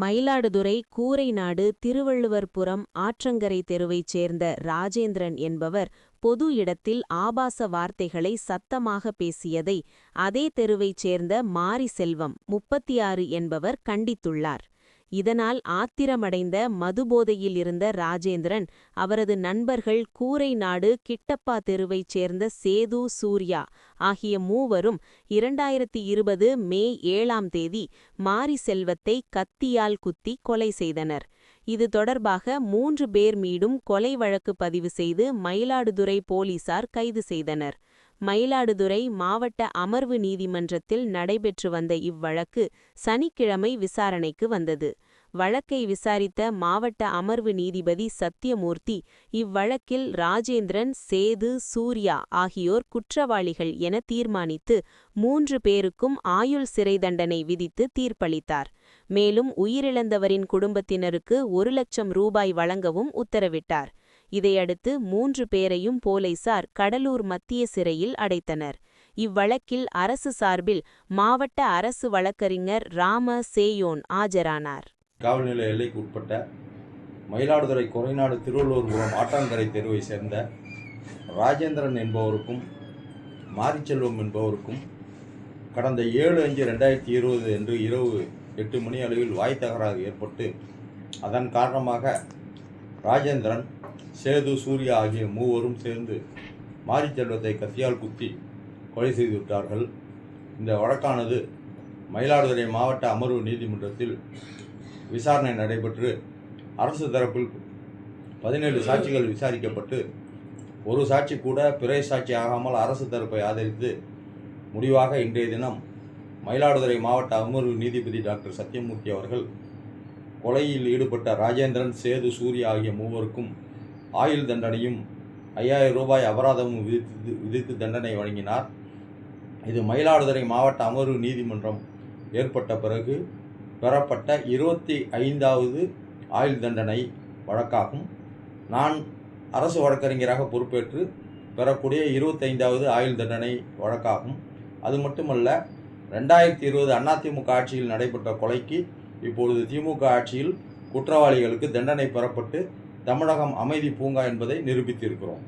மயிலாடுதுறை கூரைநாடு திருவள்ளுவர்புரம் ஆற்றங்கரை தெருவைச் சேர்ந்த ராஜேந்திரன் என்பவர் பொது இடத்தில் ஆபாச வார்த்தைகளை சத்தமாக பேசியதை அதே தெருவைச் சேர்ந்த மாரி செல்வம் முப்பத்தி ஆறு என்பவர் கண்டித்துள்ளார். இதனால் ஆத்திரமடைந்த மதுபோதையில் இருந்த ராஜேந்திரன் அவரது நண்பர்கள் கூரை நாடு கிட்டப்பா தெருவைச் சேர்ந்த சேது சூர்யா ஆகிய மூவரும் இரண்டாயிரத்தி இருபது மே ஏழாம் தேதி மாரி செல்வத்தை கத்தியால் குத்தி கொலை செய்தனர். இது தொடர்பாக மூன்று பேர் மீடும் கொலை வழக்கு பதிவு செய்து மயிலாடுதுறை போலீசார் கைது செய்தனர். மயிலாடுதுறை மாவட்ட அமர்வு நீதிமன்றத்தில் நடைபெற்று வந்த இவ்வழக்கு சனிக்கிழமை விசாரணைக்கு வந்தது. வழக்கை விசாரித்த மாவட்ட அமர்வு நீதிபதி சத்யமூர்த்தி இவ்வழக்கில் ராஜேந்திரன் சேது சூர்யா ஆகியோர் குற்றவாளிகள் என தீர்மானித்து மூன்று பேருக்கும் ஆயுள் சிறை தண்டனை விதித்து தீர்ப்பளித்தார். மேலும் உயிரிழந்தவரின் குடும்பத்தினருக்கு ஒரு லட்சம் ரூபாய் வழங்கவும் உத்தரவிட்டார். இதையடுத்து மூன்று பேரையும் போலீசார் கடலூர் மத்திய சிறையில் அடைத்தனர். இவ்வழக்கில் அரசு சார்பில் மாவட்ட அரசு வழக்கறிஞர் ராம சேயோன் ஆஜரானார். காவல் நிலைய எல்லைக்கு உட்பட்ட மயிலாடுதுறை கொரைநாடு திருவள்ளூர்புரம் ஆட்டாங்கரை தெருவை சேர்ந்த ராஜேந்திரன் என்பவருக்கும் மாரிச்செல்வம் என்பவருக்கும் கடந்த ஏழு அஞ்சு ரெண்டாயிரத்தி இருபது என்று இரவு எட்டு மணி அளவில் வாய் தகராறு ஏற்பட்டு அதன் காரணமாக ராஜேந்திரன் சேது சூர்யா ஆகிய மூவரும் சேர்ந்து மாரிச்செல்வத்தை கத்தியால் குத்தி கொலை செய்து விட்டார்கள். இந்த வழக்கானது மயிலாடுதுறை மாவட்ட அமர்வு நீதிமன்றத்தில் விசாரணை நடைபெற்று அரசு தரப்பில் பதினேழு சாட்சிகள் விசாரிக்கப்பட்டு ஒரு சாட்சி கூட பிறை சாட்சி ஆகாமல் அரசு தரப்பை ஆதரித்து முடிவாக இன்றைய தினம் மயிலாடுதுறை மாவட்ட அமர்வு நீதிபதி டாக்டர் சத்யமூர்த்தி அவர்கள் கொலையில் ஈடுபட்ட ராஜேந்திரன் சேது சூர்யா ஆகிய மூவருக்கும் ஆயுள் தண்டனையும் ஐயாயிரம் ரூபாய் அபராதமும் விதித்து விதித்து தண்டனை வழங்கினார். இது மயிலாடுதுறை மாவட்ட அமர்வு நீதிமன்றம் ஏற்பட்ட பிறகு பெறப்பட்ட இருபத்தி ஐந்தாவது ஆயுள் தண்டனை வழக்காகும். நான் அரசு வழக்கறிஞராக பொறுப்பேற்று பெறக்கூடிய இருபத்தைந்தாவது ஆயுள் தண்டனை வழக்காகும். அது மட்டுமல்ல ரெண்டாயிரத்தி இருபது அதிமுக ஆட்சியில் நடைபெற்ற கொலைக்கு இப்பொழுது திமுக ஆட்சியில் குற்றவாளிகளுக்கு தண்டனை பெறப்பட்டு தமிழகம் அமைதி பூங்கா என்பதை நிரூபித்திருக்கிறோம்.